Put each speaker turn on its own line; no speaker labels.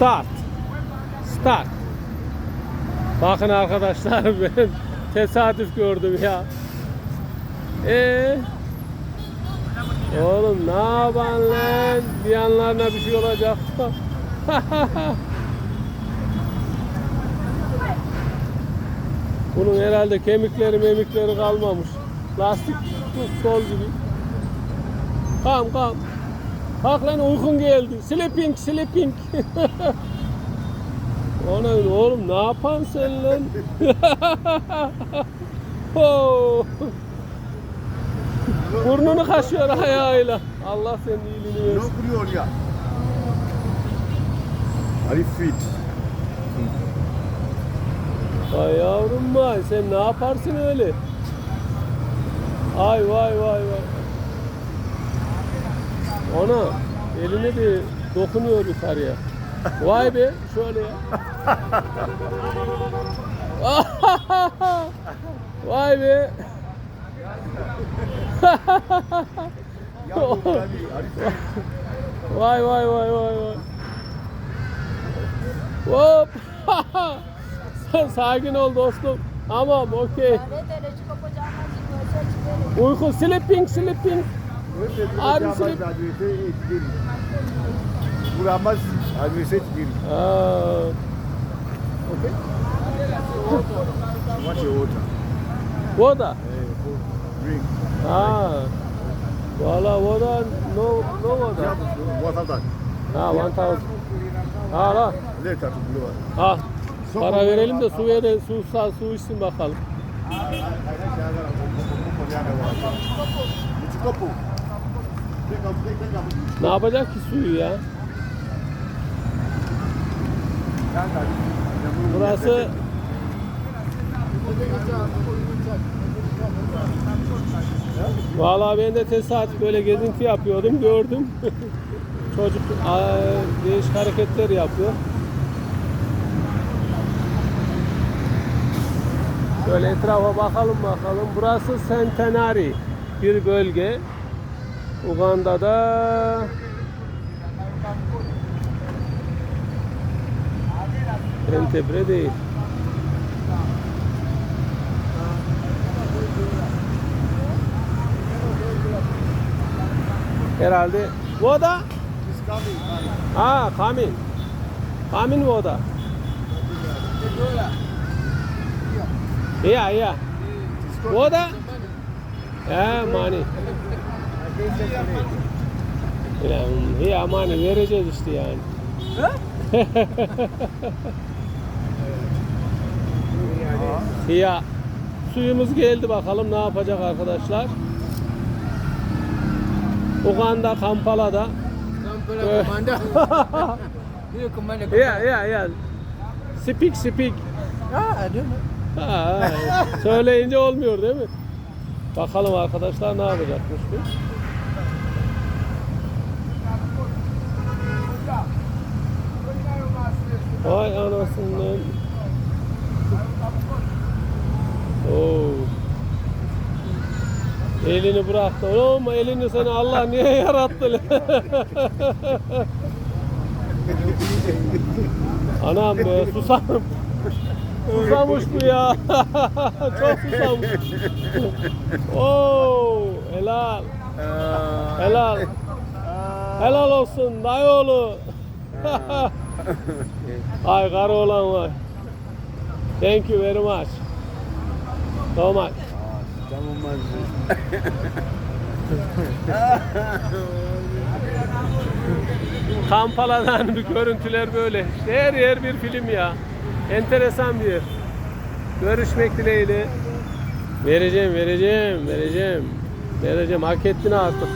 Start. Start. Bakın arkadaşlar ben tesadüf gördüm ya. Ee, oğlum ne yapan lan? Bir yanlarına bir şey olacak. Bunun herhalde kemikleri memikleri kalmamış. Lastik sol gibi. Kam kam. Kalk lan uykun geldi. Sleeping sleeping. Ona oğlum ne yapan sen lan? Oo. Burnunu kaşıyor ayağıyla. Allah senin iyiliğini versin.
kuruyor ya. You fit?
Ay yavrum vay sen ne yaparsın öyle? Ay vay vay vay. Ona eline de dokunuyor yukarıya. Vay be şöyle ya. vay be. Vay vay vay vay vay. Hop. Sakin ol dostum. Tamam okey. Uyku sleeping sleeping. You sleep?
Buramaz adrese değil.
Aa,
Okay. What's your water? Eh, for drink.
Ha. Valla voda no no voda.
Yeah, what of that?
Ha 1000. Ha la.
Later to blow.
Ha. Para verelim de su vere su sa su içsin bakalım.
Up, take, take up.
Ne yapacak ki suyu ya? Burası Vallahi ben de tesadüf böyle gezinti yapıyordum gördüm. Çocuk değişik hareketler yapıyor. Şöyle etrafa bakalım bakalım. Burası Centenary bir bölge. Uganda'da Entebre değil. Herhalde Voda.
It's coming, coming.
Ah, coming. Coming Voda. Yeah, yeah.
It's coming.
Voda. Yani, ya money vereceğiz işte yani. Ya suyumuz geldi bakalım ne yapacak arkadaşlar. Uganda Kampala'da.
Kampala Commander. Here Commander.
Ya ya ya. Speak speak.
Ah, I don't know.
Ha, söyleyince olmuyor değil mi? Bakalım arkadaşlar ne yapacakmış bu. Vay anasından. Oo. Elini bıraktı. Oğlum elini seni Allah niye yarattı? Anam be susamım. Susamış bu ya. Çok susamış. Oo, helal. Helal. Helal olsun dayıoğlu. Ay karı olan var. Thank you very much. So much. Kampala'dan bir görüntüler böyle. Her yer bir film ya. Enteresan bir yer. Görüşmek dileğiyle. Vereceğim, vereceğim, vereceğim. Vereceğim. Hak ettin artık.